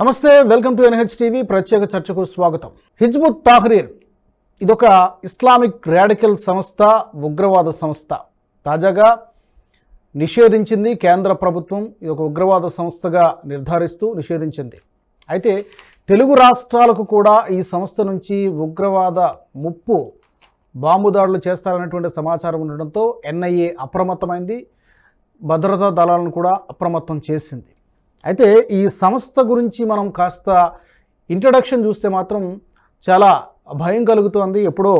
నమస్తే welcome to NH TV. ప్రత్యేక చర్చకు స్వాగతం. హిజ్బుత్ తాహ్రీర్ ఇదొక ఇస్లామిక్ రాడికల్ సంస్థ ఉగ్రవాద సంస్థ. తాజాగా నిషేధించింది కేంద్ర ప్రభుత్వం. ఇది ఒక ఉగ్రవాద సంస్థగా నిర్ధారిస్తూ నిషేధించింది. అయితే తెలుగు రాష్ట్రాలకు కూడా ఈ సంస్థ నుంచి ఉగ్రవాద ముప్పు బాంబు దాడులు చేస్తారనేటువంటి సమాచారం ఉండడంతో ఎన్ఐఏ అప్రమత్తమైంది. భద్రతా దళాలను కూడా అప్రమత్తం చేసింది. అయితే ఈ సంస్థ గురించి మనం కాస్త ఇంట్రడక్షన్ చూస్తే మాత్రం చాలా భయం కలుగుతోంది. ఎప్పుడో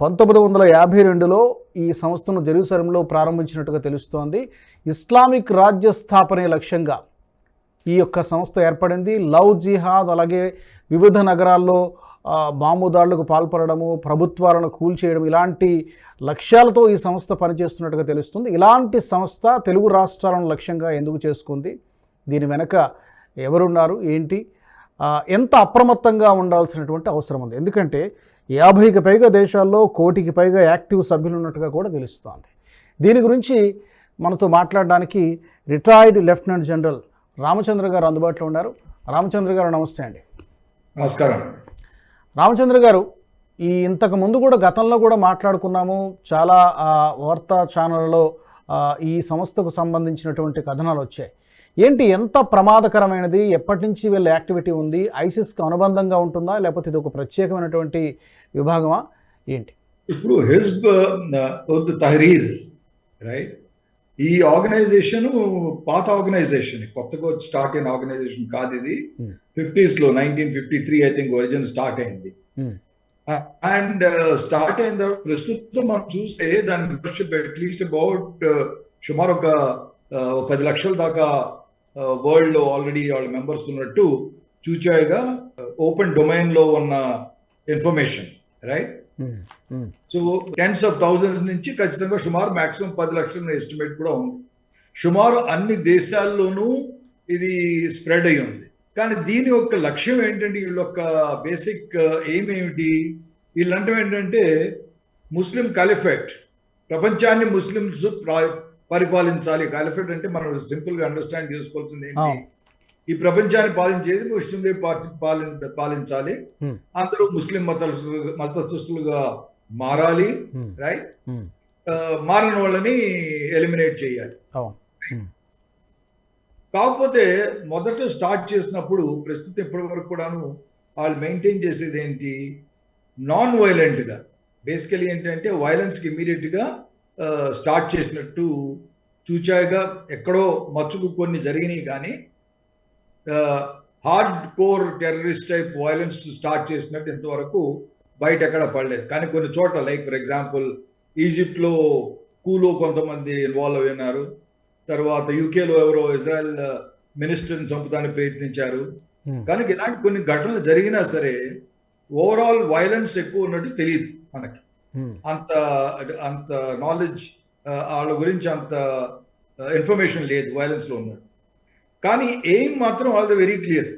పంతొమ్మిది వందల యాభై రెండులో ఈ సంస్థను జెరూసలంలో ప్రారంభించినట్టుగా తెలుస్తోంది. ఇస్లామిక్ రాజ్య స్థాపనే లక్ష్యంగా ఈ యొక్క సంస్థ ఏర్పడింది. లవ్ జిహాద్ అలాగే వివిధ నగరాల్లో బాంబు దాడులకు పాల్పడము ప్రభుత్వాలను కూల్చేయడం ఇలాంటి లక్ష్యాలతో ఈ సంస్థ పనిచేస్తున్నట్టుగా తెలుస్తుంది. ఇలాంటి సంస్థ తెలుగు రాష్ట్రాలను లక్ష్యంగా ఎందుకు చేసుకుంది? దీని వెనక ఎవరున్నారు ఏంటి? ఎంత అప్రమత్తంగా ఉండాల్సినటువంటి అవసరం ఉంది. ఎందుకంటే యాభైకి పైగా దేశాల్లో కోటికి పైగా యాక్టివ్ సభ్యులు ఉన్నట్టుగా కూడా తెలుస్తోంది. దీని గురించి మనతో మాట్లాడడానికి రిటైర్డ్ లెఫ్టినెంట్ జనరల్ రామచంద్ర గారు అందుబాటులో ఉన్నారు. రామచంద్ర గారు నమస్తే అండి. నమస్కారం. రామచంద్ర గారు ఈ ఇంతకు ముందు కూడా గతంలో కూడా మాట్లాడుకున్నాము. చాలా వార్తా ఛానళ్ళలో ఈ సంస్థకు సంబంధించినటువంటి కథనాలు వచ్చాయి. ఏంటి ఎంత ప్రమాదకరమైనది? ఎప్పటి నుంచి వీళ్ళ యాక్టివిటీ ఉంది? ఐసిస్కి అనుబంధంగా ఉంటుందా? లేకపోతే ఇది ఒక ప్రత్యేకమైనటువంటి విభాగమా? ఏంటి? ఇప్పుడు హిజ్బ్ తహరీర్ రైట్ ఈ ఆర్గనైజేషన్ పాత ఆర్గనైజేషన్ కొత్తగా స్టార్ట్ అయిన ఆర్గనైజేషన్ కాదు ఇది. Hmm. ఫిఫ్టీస్లో nineteen fifty three I think origin start అయింది. Hmm. అండ్ స్టార్ట్ అయిన ప్రస్తుతం మనం చూస్తే దాని మెంబర్షిప్ అట్లీస్ట్ అబౌట్ సుమారు ఒక పది లక్షల దాకా వరల్డ్లో ఆల్రెడీ వాళ్ళ మెంబర్స్ ఉన్నట్టు చూచాయిగా ఓపెన్ డొమైన్లో ఉన్న information right so tens of thousands నుంచి ఖచ్చితంగా సుమారు మాక్సిమం పది లక్షల ఎస్టిమేట్ కూడా ఉంది. సుమారు అన్ని దేశాల్లోనూ ఇది స్ప్రెడ్ అయి ఉంది. కానీ దీని యొక్క లక్ష్యం ఏంటంటే వీళ్ళ యొక్క బేసిక్ ఎయిమ్ ఏమిటి? వీళ్ళంటే ఏంటంటే ముస్లిం కాలిఫెట్ ప్రపంచాన్ని ముస్లిమ్స్ ప్రా- పరిపాలించాలి. కాలిఫెట్ అంటే మనం సింపుల్గా అండర్స్టాండ్ చేసుకోవాల్సింది ఏంటి. ఈ ప్రపంచాన్ని పాలించేది ముస్లింలే పార్టీ పాలిం పాలించాలి. అందరూ ముస్లిం మత మతస్థులుగా మారాలి రైట్ మారిన వాళ్ళని ఎలిమినేట్ చేయాలి. కాకపోతే మొదట స్టార్ట్ చేసినప్పుడు ప్రస్తుతం ఇప్పటి వరకు కూడాను వాళ్ళు మెయింటైన్ చేసేది ఏంటి? నాన్ వైలెంట్గా బేసికలీ ఏంటంటే వైలెన్స్కి ఇమీడియట్గా స్టార్ట్ చేసినట్టు చూచాయిగా ఎక్కడో మచ్చుకు కొన్ని జరిగినాయి కానీ hard core terrorist type violence start చేసినట్టు ఇంతవరకు బయట ఎక్కడ పడలేదు. కానీ కొన్ని చోట్ల లైక్ ఫర్ ఎగ్జాంపుల్ ఈజిప్ట్లో కూలో కొంతమంది ఇన్వాల్వ్ అయి ఉన్నారు. తర్వాత యూకేలో ఎవరో ఇజ్రాయెల్ మినిస్టర్ని చంపుతానికి ప్రయత్నించారు. ఉమ్, కనుక ఇలాంటి కొన్ని ఘటనలు జరిగినా సరే ఓవరాల్ వైలెన్స్ ఎక్కువ ఉన్నట్టు తెలియదు మనకి. అంత అంత నాలెడ్జ్ వాళ్ళ గురించి అంత ఇన్ఫర్మేషన్ లేదు వైలెన్స్లో ఉన్నట్టు కానీ ఎయిమ్ మాత్రం వాళ్ళది వెరీ క్లియర్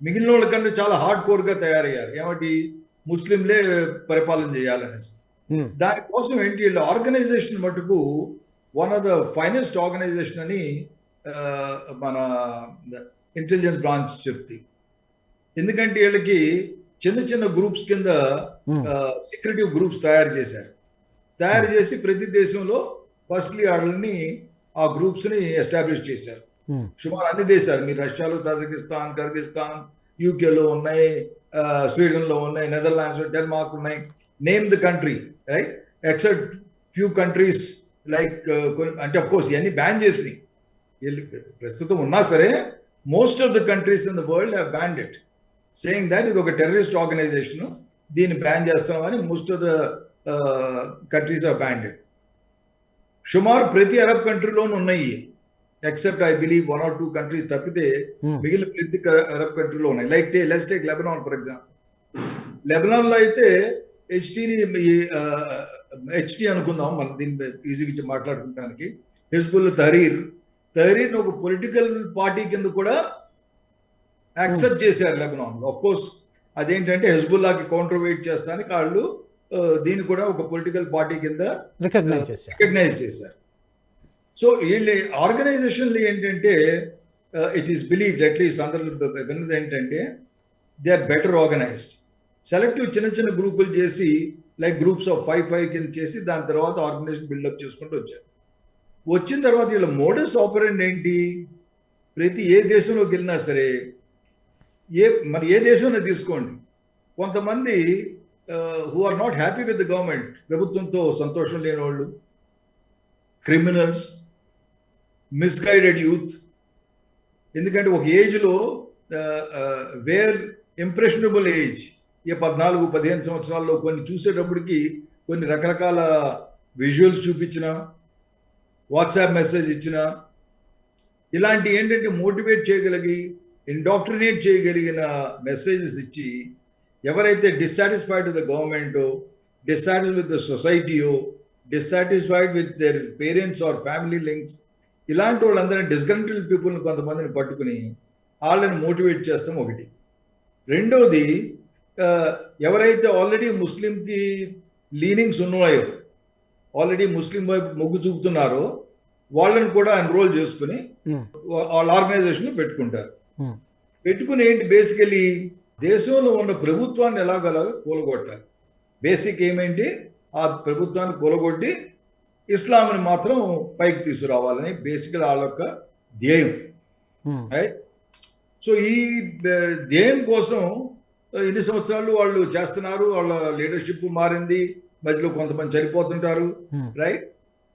మిగిలిన వాళ్ళకంటే చాలా హార్డ్ కోర్గా తయారయ్యారు. ఏమిటి ముస్లింలే పరిపాలన చేయాలనేసి. ఉమ్, దానికోసం ఏంటి? వీళ్ళ ఆర్గనైజేషన్ మటుకు one of the finest organisation అని మన ఇంటెలిజెన్స్ బ్రాంచ్ చెప్తుంది ఎందుకంటే వీళ్ళకి చిన్న చిన్న గ్రూప్స్ కింద సెక్యూరిటీ గ్రూప్స్ తయారు చేశారు. తయారు చేసి ప్రతి దేశంలో ఫస్ట్లీ వాళ్ళని ఆ గ్రూప్స్ని ఎస్టాబ్లిష్ చేశారు. సుమారు అన్ని దేశాలు మీరు రష్యాలో తజకిస్తాన్ కర్గిస్తాన్ యూకేలో ఉన్నాయి స్వీడన్లో ఉన్నాయి నెదర్లాండ్స్ డెన్మార్క్ ఉన్నాయి. Name the country right except few countries like అంటే అఫ్ కోర్స్ ఇవన్నీ బ్యాన్ చేసినాయి. ప్రస్తుతం ఉన్నా సరే most of the countries in the world have banned it saying that ఇది ఒక టెర్రరిస్ట్ ఆర్గనైజేషన్ దీన్ని బ్యాన్ చేస్తామని most of the countries of banned it సుమారు ప్రతి అరబ్ కంట్రీలోనూ ఉన్నాయి. Except I believe one or two countries తప్పితే ఉమ్, మిగిలిన ప్రతి అరబ్ కంట్రీలో ఉన్నాయి లైక్ టే let's take Lebanon for example లెబనాన్లో అయితే హెచ్టీని హెచ్టీ అనుకుందాం మనం దీని ఈజీగా మాట్లాడుకోవడానికి హిజ్బుల్ తహరీర్ తహరీర్ ఒక పొలిటికల్ పార్టీ కింద కూడా యాక్సెప్ట్ చేశారు లెబనాన్లో కోర్స్ అదేంటంటే హెజ్బుల్లాకి కౌంటర్ వెయిట్ చేస్తానికి వాళ్ళు దీన్ని కూడా ఒక పొలిటికల్ పార్టీ కింద రికగ్నైజ్ చేశారు. సో వీళ్ళ ఆర్గనైజేషన్లు ఏంటంటే ఇట్ ఈస్ బిలీవ్డ్ అట్లీస్ట్ అందరూ విన్నది ఏంటంటే they are better organised selective చిన్న చిన్న గ్రూపులు చేసి like groups of five five కింద చేసి దాని తర్వాత ఆర్గనైజేషన్ బిల్డప్ చేసుకుంటూ వచ్చారు. వచ్చిన తర్వాత వీళ్ళ మోడల్స్ ఆపరెంట్ ఏంటి? ప్రతి ఏ దేశంలోకి వెళ్ళినా సరే ఏ మరి ఏ దేశంలో తీసుకోండి. కొంతమంది who are not happy with the government ప్రభుత్వంతో సంతోషం లేని వాళ్ళు క్రిమినల్స్ మిస్గైడెడ్ యూత్ ఎందుకంటే ఒక ఏజ్లో వేర్ ఇంప్రెషనబుల్ ఏజ్ ఏ పద్నాలుగు పదిహేను సంవత్సరాల్లో కొన్ని చూసేటప్పటికి కొన్ని రకరకాల విజువల్స్ చూపించిన వాట్సాప్ మెసేజ్ ఇచ్చిన ఇలాంటి ఏంటంటే మోటివేట్ చేయగలిగి ఇండాక్ట్రినేట్ చేయగలిగిన మెసేజెస్ ఇచ్చి ఎవరైతే dissatisfied with the government dissatisfied with the సొసైటీయో dissatisfied with their parents or family links ఇలాంటి వాళ్ళందరినీ డిస్కంటెంట్ పీపుల్ని కొంతమందిని పట్టుకుని వాళ్ళని మోటివేట్ చేస్తాం ఒకటి రెండవది ఎవరైతే ఆల్రెడీ ముస్లింకి లీనింగ్స్ ఉన్నాయో ఆల్రెడీ ముస్లిం వైపు మొగ్గు చూపుతున్నారో వాళ్ళని కూడా ఎన్రోల్ చేసుకుని Hmm. వాళ్ళ ఆర్గనైజేషన్ పెట్టుకుంటారు. పెట్టుకుని ఏంటి బేసికలీ దేశంలో ఉన్న ప్రభుత్వాన్ని ఎలాగలాగా కూలగొట్టాలి? బేసిక్ ఏమేంటి ఆ ప్రభుత్వాన్ని కూలగొట్టి ఇస్లాంని మాత్రం పైకి తీసుకురావాలని బేసికల్ వాళ్ళ యొక్క ధ్యేయం. రైట్ సో ఈ ధ్యేయం కోసం ఎన్ని సంవత్సరాలు వాళ్ళు చేస్తున్నారు? వాళ్ళ లీడర్షిప్ మారింది. మధ్యలో కొంతమంది చనిపోతుంటారు. రైట్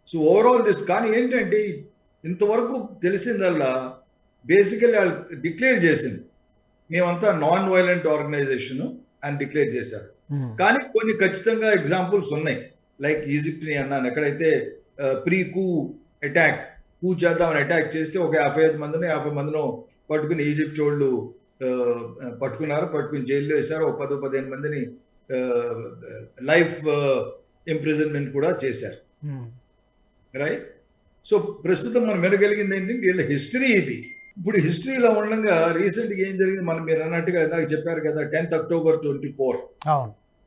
సో ఓవరాల్ దిస్ కానీ ఏంటంటే ఇంతవరకు తెలిసిందల్లా బేసికల్లీ వాళ్ళు డిక్లేర్ చేసింది. మేమంతా నాన్ వైలెంట్ ఆర్గనైజేషన్ అని డిక్లేర్ చేశారు. ఉమ్, కానీ కొన్ని ఖచ్చితంగా ఎగ్జాంపుల్స్ ఉన్నాయి. లైక్ ఈజిప్ట్ని అన్నాను. ఎక్కడైతే ప్రీ కూ అటాక్ కూ చేద్దామని అటాక్ చేస్తే ఒక యాభై ఐదు మందిని యాభై మందినో పట్టుకుని ఈజిప్ట్ వాళ్ళు పట్టుకున్నారు పట్టుకుని జైల్లో వేశారు. ఒక పదో పదిహేను మందిని లైఫ్ ఇంప్రిజన్మెంట్ కూడా చేశారు. రైట్ సో ప్రస్తుతం మనం వినగలిగింది ఏంటంటే వీళ్ళ హిస్టరీ ఇది. ఇప్పుడు హిస్టరీలో ఉండగా రీసెంట్గా ఏం జరిగింది? మనం మీరు అన్నట్టుగా ఇందాక చెప్పారు కదా టెన్త్ అక్టోబర్ ట్వంటీ ఫోర్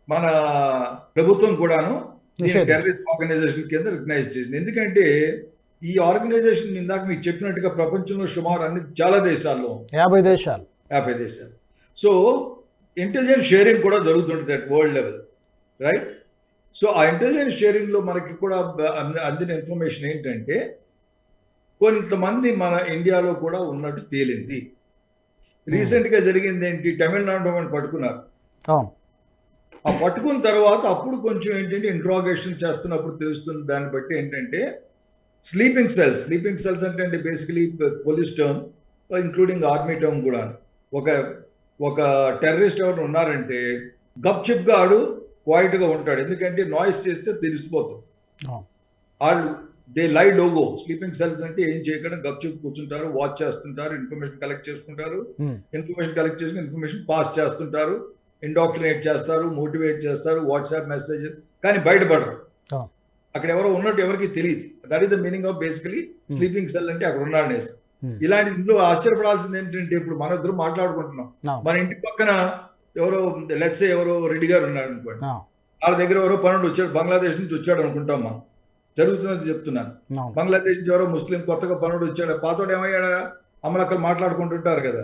మన ప్రభుత్వం కూడాను. టెర్రరిస్ట్ ఆర్గనైజేషన్ కింద రికగ్నైజ్ చేసింది. ఎందుకంటే ఈ ఆర్గనైజేషన్ ఇందాక మీకు చెప్పినట్టుగా ప్రపంచంలో సుమారు అన్ని చాలా దేశాల్లో. యాభై దేశాలు. యాభై దేశాలు. సో ఇంటెలిజెన్స్ షేరింగ్ కూడా జరుగుతుంటుంది at world level right so ఆ ఇంటెలిజెన్స్ షేరింగ్లో మనకి కూడా అందిన ఇన్ఫర్మేషన్ ఏంటంటే కొంతమంది మన ఇండియాలో కూడా ఉన్నట్టు తేలింది. రీసెంట్గా జరిగింది ఏంటి? తమిళనాడు వాళ్ళని పట్టుకున్నారు. ఆ. పట్టుకున్న తర్వాత అప్పుడు కొంచెం ఏంటంటే ఇంట్రాగేషన్ చేస్తున్నప్పుడు తెలుస్తుంది దాన్ని బట్టి ఏంటంటే స్లీపింగ్ సెల్స్ స్లీపింగ్ సెల్స్ అంటే అంటే basically police term including army term కూడా. ఒక ఒక టెర్రరిస్ట్ ఎవరు ఉన్నారంటే గప్ చిప్గా ఆడు క్వైట్గా ఉంటాడు. ఎందుకంటే నాయిస్ చేస్తే తెలిసిపోతుంది వాళ్ళు దే లై డోగో స్లీపింగ్ సెల్స్ అంటే ఏం చేయకుండా గప్ చిప్ కూర్చుంటారు వాచ్ చేస్తుంటారు ఇన్ఫర్మేషన్ కలెక్ట్ చేసుకుంటారు. ఇన్ఫర్మేషన్ కలెక్ట్ చేసుకుని ఇన్ఫర్మేషన్ పాస్ చేస్తుంటారు ఇండాక్ట్రినేట్ చేస్తారు మోటివేట్ చేస్తారు వాట్సాప్ మెసేజ్ కానీ బయటపడరు. అక్కడ ఎవరో ఉన్నట్టు ఎవరికి తెలియదు. That is the meaning of basically sleeping cell అంటే అక్కడ ఉన్నాడు అనేసి Hmm. ఇలాంటి ఇందులో ఆశ్చర్యపడాల్సింది ఏంటంటే ఇప్పుడు మన ఇద్దరు మాట్లాడుకుంటున్నాం. మన ఇంటి పక్కన ఎవరో లెట్సే ఎవరో రెడ్డి గారు ఉన్నాడు అనుకోండి వాళ్ళ దగ్గర ఎవరో పనుడు వచ్చాడు బంగ్లాదేశ్ నుంచి వచ్చాడు అనుకుంటాం మనం. జరుగుతున్నది చెప్తున్నాను. బంగ్లాదేశ్ నుంచి ఎవరో ముస్లిం కొత్తగా పనుడు వచ్చాడు. పాతోడు ఏమయ్యాడా? అమ్మలక్కలు మాట్లాడుకుంటుంటారు కదా.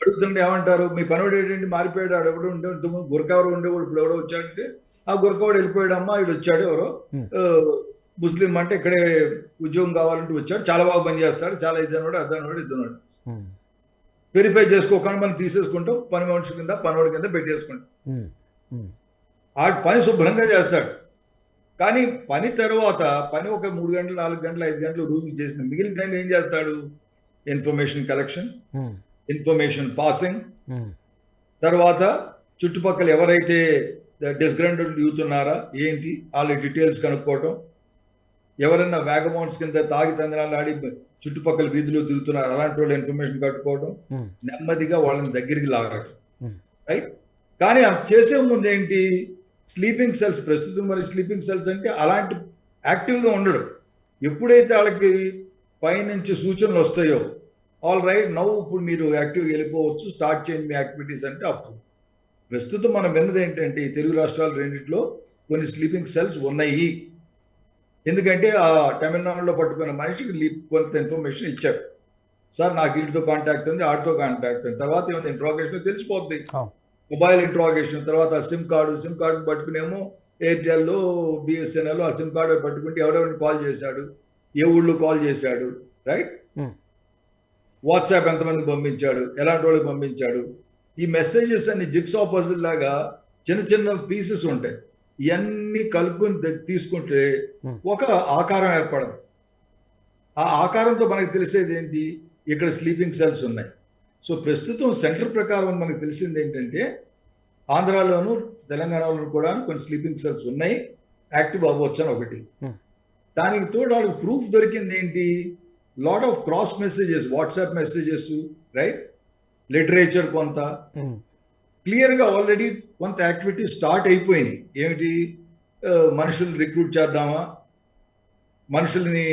అడుగుతుంటే ఏమంటారు? మీ పనుడు ఏంటంటే మారిపోయాడు. ఎవడు ఉండే ఇంతకుముందు గురక ఎవరు ఉండేవాడు. ఇప్పుడు ఎవడో వచ్చాడంటే ఆ గురకవాడు వెళ్ళిపోయాడు. అమ్మా ఇడు వచ్చాడు ఎవరో? ముస్లిం అంటే ఇక్కడే ఉద్యోగం కావాలంటే వచ్చాడు. చాలా బాగా పని చేస్తాడు. చాలా ఇద్దనోడు అద్దనోడు ఇద్దనోడు ఉమ్, వెరిఫై చేసుకోకుండా మనం తీసేసుకుంటాం పని మనిషి కింద పనివాడి కింద పెట్టేసుకుంటాం. ఆ పని శుభ్రంగా చేస్తాడు. కానీ పని తర్వాత పని ఒక మూడు గంటలు నాలుగు గంటలు ఐదు గంటలు రోజుకి చేసిన మిగిలిన టైం ఏం చేస్తాడు? ఇన్ఫర్మేషన్ కలెక్షన్ ఇన్ఫర్మేషన్ పాసింగ్ తర్వాత చుట్టుపక్కల ఎవరైతే డిస్గ్రంటెడ్ యూత్ ఉన్నారా ఏంటి? వాళ్ళ డీటెయిల్స్ కనుక్కోవటం. ఎవరైనా వ్యాగమౌంట్స్ కింద తాగి తందనాలు ఆడి చుట్టుపక్కల వీధిలో తిరుగుతున్నారు అలాంటి వాళ్ళు ఇన్ఫర్మేషన్ కట్టుకోవడం ఉమ్, నెమ్మదిగా వాళ్ళని దగ్గరికి లాగటం. Hmm. రైట్ కానీ అది చేసే ముందు ఏంటి? స్లీపింగ్ సెల్స్ ప్రస్తుతం మరి స్లీపింగ్ సెల్స్ అంటే అలాంటి యాక్టివ్గా ఉండడు. ఎప్పుడైతే వాళ్ళకి పైనుంచి సూచనలు వస్తాయో ఆల్ రైట్ నవ్వు ఇప్పుడు మీరు యాక్టివ్గా వెళ్ళిపోవచ్చు స్టార్ట్ చేయండి మీ యాక్టివిటీస్ అంటే అప్పుడు. ప్రస్తుతం మనం విన్నది ఏంటంటే ఈ తెలుగు రాష్ట్రాలు రెండింటిలో కొన్ని స్లీపింగ్ సెల్స్ ఉన్నాయి. ఎందుకంటే ఆ తమిళనాడులో పట్టుకున్న మనిషికి లీప్ కొంత ఇన్ఫర్మేషన్ ఇచ్చారు. సార్ నాకు వీటితో కాంటాక్ట్ ఉంది ఆడితో కాంటాక్ట్ ఉంది. తర్వాత ఏమైనా ఇంట్రాగేషన్ తెలిసిపోద్ది. మొబైల్ ఇంట్రాగేషన్ తర్వాత సిమ్ కార్డు సిమ్ కార్డు పట్టుకునేమో ఎయిర్టెల్ బిఎస్ఎన్ఎల్ ఆ సిమ్ కార్డు పట్టుకుంటే ఎవరెవరిని కాల్ చేశాడు? ఏ ఊళ్ళో కాల్ చేశాడు? రైట్. వాట్సాప్ ఎంతమంది పంపించాడు? ఎలాంటి వాళ్ళకి పంపించాడు? ఈ మెసేజెస్ అన్ని జిక్సా పజిల్ లాగా చిన్న చిన్న పీసెస్ ఉంటాయి. ఇవన్నీ కలుపుకొని తీసుకుంటే Hmm. ఒక ఆకారం ఏర్పడదు. ఆ ఆకారంతో మనకు తెలిసేది ఏంటి? ఇక్కడ స్లీపింగ్ సెల్స్ ఉన్నాయి. సో ప్రస్తుతం సెంటర్ ప్రకారం మనకు తెలిసింది ఏంటంటే ఆంధ్రాలోను తెలంగాణలోను కూడా కొన్ని స్లీపింగ్ సెల్స్ ఉన్నాయి. యాక్టివ్ అవ్వచ్చు అని ఒకటి. Hmm. దానికి తోడు వాళ్ళకి ప్రూఫ్ దొరికింది ఏంటి? Lot of cross messages WhatsApp messages right literature కొంత. క్లియర్గా ఆల్రెడీ కొంత యాక్టివిటీ స్టార్ట్ అయిపోయినాయి. ఏమిటి? మనుషుల్ని రిక్రూట్ చేద్దామా? మనుషుల్ని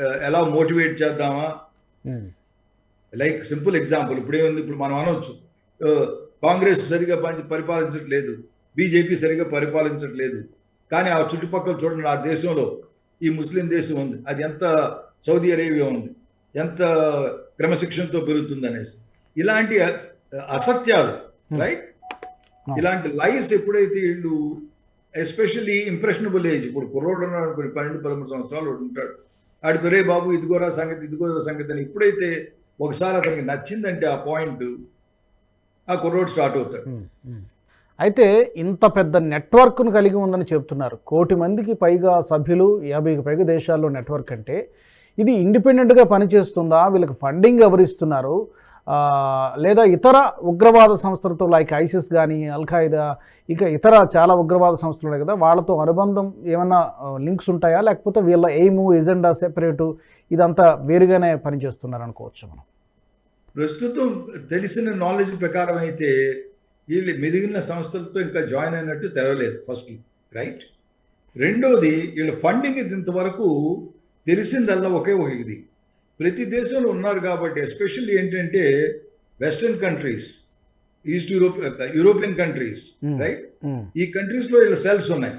ఎలా మోటివేట్ చేద్దామా? Um, like simple example. ఇప్పుడు ఏముంది? ఇప్పుడు మనం అనవచ్చు కాంగ్రెస్ సరిగా పరిపాలించట్లేదు. బీజేపీ సరిగా పరిపాలించట్లేదు. కానీ ఆ చుట్టుపక్కల చూడండి ఆ దేశంలో ఈ ముస్లిం దేశం ఉంది. అది ఎంత సౌదీ అరేబియా ఉంది. ఎంత క్రమశిక్షణతో పెరుగుతుంది అనేసి. ఇలాంటి అసత్యాలు రైట్ Hmm. ఇలాంటి లైస్ ఎప్పుడైతే వీళ్ళు ఎస్పెషల్లీ ఇంప్రెషనబుల్ ఏజ్ ఇప్పుడు కుర్రోడు పన్నెండు పదమూడు సంవత్సరాలు ఉంటాడు. ఆడితో రే బాబు ఇదిగోరా సంగతి ఇదిగోరా సంగతి అని ఎప్పుడైతే ఒకసారి అతనికి నచ్చిందంటే ఆ పాయింట్ ఆ కుర్రోడు స్టార్ట్ అవుతాడు. అయితే ఇంత పెద్ద నెట్వర్క్ను కలిగి ఉందని చెప్తున్నారు. కోటి మందికి పైగా సభ్యులు యాభైకి పైగా దేశాల్లో నెట్వర్క్ అంటే ఇది ఇండిపెండెంట్గా పనిచేస్తుందా? వీళ్ళకి ఫండింగ్ ఎవరిస్తున్నారు లేదా ఇతర ఉగ్రవాద సంస్థలతో లైక్ ఐసిస్ కానీ అల్ఖాయిదా ఇక ఇతర చాలా ఉగ్రవాద సంస్థలు ఉన్నాయి కదా వాళ్ళతో అనుబంధం ఏమైనా లింక్స్ ఉంటాయా? లేకపోతే వీళ్ళ ఎయిము ఎజెండా సెపరేటు ఇదంతా వేరుగానే పనిచేస్తున్నారు అనుకోవచ్చు మనం? ప్రస్తుతం తెలిసిన నాలెడ్జ్ ప్రకారం అయితే వీళ్ళు మిగిలిన సంస్థలతో ఇంకా జాయిన్ అయినట్టు తెరవలేదు ఫస్ట్ రైట్ రెండోది వీళ్ళ ఫండింగ్ ఇంతవరకు తెలిసిందల్లా ఒకే ఒక ఇది. ప్రతి దేశంలో ఉన్నారు కాబట్టి ఎస్పెషల్లీ ఏంటంటే western countries east Europe European countries Hmm. Right ఈ కంట్రీస్లో వీళ్ళ సెల్స్ ఉన్నాయి.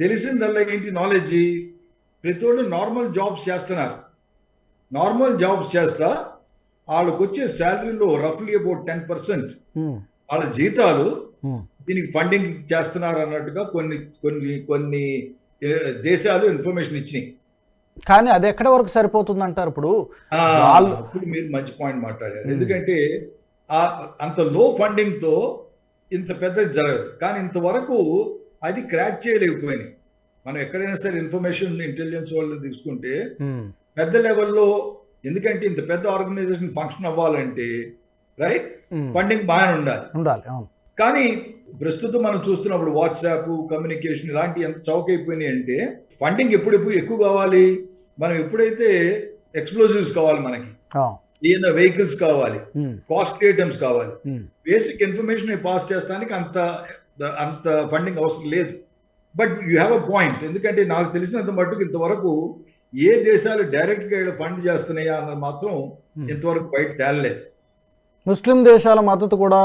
తెలిసిందల్లా ఏంటి నాలెడ్జ్ ప్రతి వాళ్ళు నార్మల్ జాబ్స్ చేస్తున్నారు. నార్మల్ జాబ్స్ చేస్తా వాళ్ళకి వచ్చే శాలరీలో రఫ్లీ అబౌట్ టెన్ పర్సెంట్ వాళ్ళ జీతాలు ఉమ్, దీనికి ఫండింగ్ చేస్తున్నారు అన్నట్టుగా కొన్ని కొన్ని కొన్ని దేశాలు ఇన్ఫర్మేషన్ ఇచ్చినాయి. కానీ అది ఎక్కడి వరకు సరిపోతుంది అంటారు ఇప్పుడు మీరు మంచి పాయింట్ మాట్లాడారు. ఎందుకంటే ఆ అంత లో ఫండింగ్తో ఇంత పెద్దది జరగదు. కానీ ఇంతవరకు అది క్రాక్ చేయలేకపోయినాయి. మనం ఎక్కడైనా సరే ఇన్ఫర్మేషన్ ఇంటెలిజెన్స్ వాళ్ళు తీసుకుంటే పెద్ద లెవెల్లో ఎందుకంటే ఇంత పెద్ద ఆర్గనైజేషన్ ఫంక్షన్ అవ్వాలంటే రైట్ ఫండింగ్ బాగానే ఉండాలి. ఉండాలి కానీ ప్రస్తుతం మనం చూస్తున్నప్పుడు వాట్సాప్ కమ్యూనికేషన్ ఇలాంటి ఎంత చౌకైపోయినాయి అంటే ఫండింగ్ ఎప్పుడు ఎప్పుడు ఎక్కువ కావాలి? మనం ఎప్పుడైతే ఎక్స్ప్లోజివ్స్ కావాలి మనకి? ఏదైనా వెహికల్స్ కావాలి? కాస్ట్లీ ఐటమ్స్ కావాలి? బేసిక్ ఇన్ఫర్మేషన్ పాస్ చేస్తానికి అంత అంత ఫండింగ్ అవసరం లేదు. But you have a point ఎందుకంటే నాకు తెలిసినంత మట్టుకు ఇంతవరకు ఏ దేశాలు డైరెక్ట్గా ఫండ్ చేస్తున్నాయా అన్నది మాత్రం. ఇంతవరకు బయట తేలలేదు. ముస్లిం దేశాల మద్దతు కూడా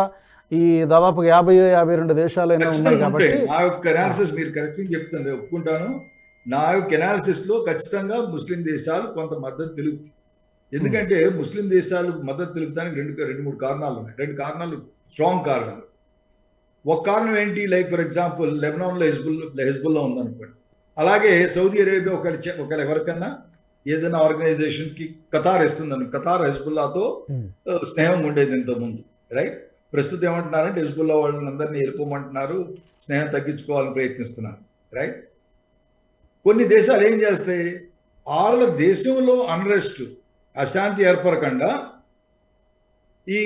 ఈ దాదాపు యాభై యాభై రెండు దేశాలైనా ఉన్నాయి ఖచ్చితంగా కాబట్టి ఉంటాయి. నా యొక్క అనాలిసిస్ మీరు చెప్తాను ఒప్పుకుంటాను. నా యొక్క అనాలిసిస్లో ఖచ్చితంగా ముస్లిం దేశాలు కొంత మద్దతు తెలుపుతాయి. ఎందుకంటే ముస్లిం దేశాలు మద్దతు తెలుపుతానికి రెండు రెండు మూడు కారణాలు ఉన్నాయి. రెండు కారణాలు స్ట్రాంగ్ కారణాలు. ఒక కారణం ఏంటి? లైక్ ఫర్ ఎగ్జాంపుల్ లెబనాన్లో హెజ్బుల్ హెజ్బుల్లా ఉందనుకోండి. అలాగే సౌదీ అరేబియా ఒకరి ఒకరి ఎవరికన్నా ఏదైనా ఆర్గనైజేషన్కి కతార్ ఇస్తుందని కతార్ హెజ్బుల్లాతో ఆ, స్నేహం ఉండేది ఇంత ముందు రైట్ ప్రస్తుతం ఏమంటున్నారంటే హెజ్బుల్లా వాళ్ళని అందరినీ వెళ్ళిపోమంటున్నారు స్నేహం తగ్గించుకోవాలని ప్రయత్నిస్తున్నారు రైట్ కొన్ని దేశాలు ఏం చేస్తాయి? వాళ్ళ దేశంలో అన్రెస్ట్ అశాంతి ఏర్పడకుండా ఈ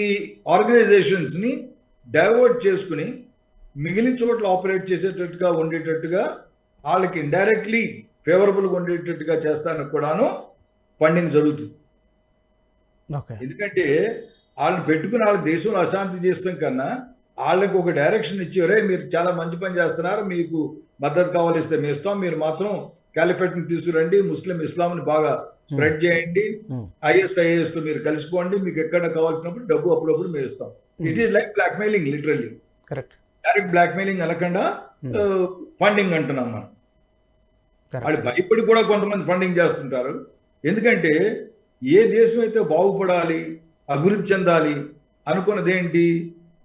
ఆర్గనైజేషన్స్ని డైవర్ట్ చేసుకుని మిగిలిన చోట్ల ఆపరేట్ చేసేటట్టుగా ఉండేటట్టుగా వాళ్ళకి ఇండైరెక్ట్లీ ఫేవరబుల్గా ఉండేటట్టుగా చేస్తానికి కూడాను ఫండింగ్ జరుగుతుంది. ఎందుకంటే వాళ్ళని పెట్టుకుని వాళ్ళ దేశంలో అశాంతి చేస్తాం కన్నా వాళ్ళకి ఒక డైరెక్షన్ ఇచ్చారే మీరు చాలా మంచి పని చేస్తున్నారు మీకు మద్దతు కావాలిస్తే మేము ఇస్తాం మీరు మాత్రం క్యాలిఫేట్ని తీసుకురండి ముస్లిం ఇస్లాంని బాగా స్ప్రెడ్ చేయండి. ఐఎస్ఐఎస్తో మీరు కలిసిపోండి మీకు ఎక్కడ కావాల్సినప్పుడు డబ్బు అప్పుడప్పుడు మేము. ఇస్తాం it is like black mailing literally correct direct black mailing అనకుండా. ఫండింగ్ అంటున్నాం మనం. వాళ్ళు భయపడి కూడా కొంతమంది ఫండింగ్ చేస్తుంటారు. ఎందుకంటే ఏ దేశం అయితే బాగుపడాలి అభివృద్ధి చెందాలి అనుకున్నది ఏంటి?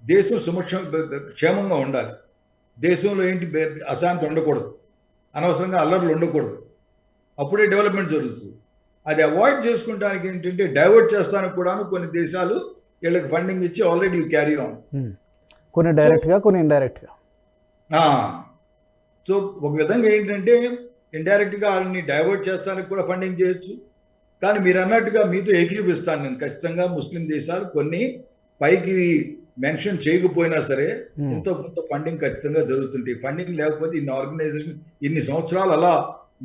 దేశం సుమక్ష క్షేమంగా ఉండాలి. దేశంలో ఏంటి అశాంతి ఉండకూడదు. అనవసరంగా అల్లర్లు ఉండకూడదు. అప్పుడే డెవలప్మెంట్ జరుగుతుంది. అది అవాయిడ్ చేసుకోవడానికి ఏంటంటే డైవర్ట్ చేస్తానికి కూడాను కొన్ని దేశాలు వీళ్ళకి ఫండింగ్ ఇచ్చి ఆల్రెడీ క్యారీ ఆన్. కొన్ని డైరెక్ట్గా కొన్ని ఇండైరెక్ట్గా. సో ఒక విధంగా ఏంటంటే ఇండైరెక్ట్గా వాళ్ళని డైవర్ట్ చేస్తానికి కూడా ఫండింగ్ చేయొచ్చు. కానీ మీరు అన్నట్టుగా మీతో ఏకీపిస్తాను నేను. ఖచ్చితంగా ముస్లిం దేశాలు కొన్ని పైకి మెన్షన్ చేయకపోయినా సరే. ఎంతో కొంత ఫండింగ్ ఖచ్చితంగా జరుగుతుంది ఫండింగ్ లేకపోతే ఇన్ని ఆర్గనైజేషన్ ఇన్ని సంవత్సరాలు అలా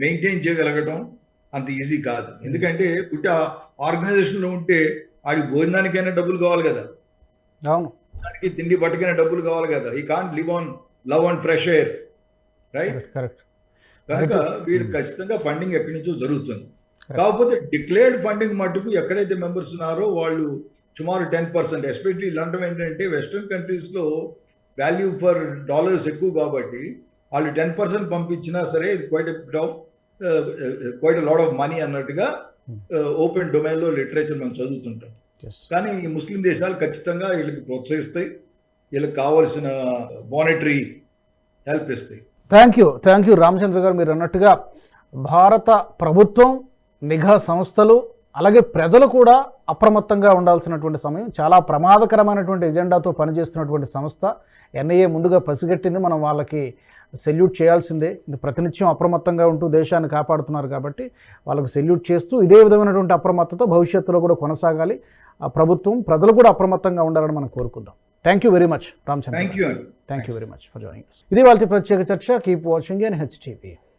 మెయింటైన్ చేయగలగడం అంత ఈజీ కాదు. ఎందుకంటే పుట్టి ఆర్గనైజేషన్లో ఉంటే ఆడికి భోజనానికైనా డబ్బులు కావాలి కదా. అవును. దానికి తిండి బట్టకైనా డబ్బులు కావాలి కదా. ఈ can't live on love and fresh air right correct కనుక. వీళ్ళు ఖచ్చితంగా ఫండింగ్ ఎక్కడి నుంచో జరుగుతుంది. కాకపోతే డిక్లేర్డ్ ఫండింగ్ మటుకు ఎక్కడైతే మెంబర్స్ ఉన్నారో వాళ్ళు సుమారు టెన్ పర్సెంట్ ఎస్పెషలీ లండన్ ఏంటంటే వెస్ట్రన్ కంట్రీస్లో వాల్యూ ఫర్ డాలర్స్ ఎక్కువ కాబట్టి వాళ్ళు టెన్ పర్సెంట్ పంపించినా సరే ఇది quite of quite lot of money అన్నట్టుగా ఓపెన్ డొమైన్లో లిటరేచర్ మనం చదువుతుంటాం. కానీ ఈ ముస్లిం దేశాలు ఖచ్చితంగా వీళ్ళకి ప్రోత్సహిస్తాయి వీళ్ళకి కావాల్సిన మానిటరీ హెల్ప్ ఇస్తాయి. Thank you thank you Ramachandra గారు మీరు అన్నట్టుగా భారత ప్రభుత్వం నిఘా సంస్థలు అలాగే ప్రజలు కూడా అప్రమత్తంగా ఉండాల్సినటువంటి సమయం చాలా ప్రమాదకరమైనటువంటి ఎజెండాతో పనిచేస్తున్నటువంటి సంస్థ ఎన్ఐఏ ముందుగా పసిగట్టింది మనం వాళ్ళకి సెల్యూట్ చేయాల్సిందే. ఇది ప్రతినిత్యం అప్రమత్తంగా ఉంటూ దేశాన్ని కాపాడుతున్నారు కాబట్టి వాళ్ళకి సెల్యూట్ చేస్తూ ఇదే విధమైనటువంటి అప్రమత్తతో భవిష్యత్తులో కూడా కొనసాగాలి. ఆ ప్రభుత్వం ప్రజలు కూడా అప్రమత్తంగా ఉండాలని మనం కోరుకుందాం. Thank you very much Ramachandra thank you thank you very much for joining ఇది వాళ్ళ ప్రత్యేక చర్చ. Keep watching and HTV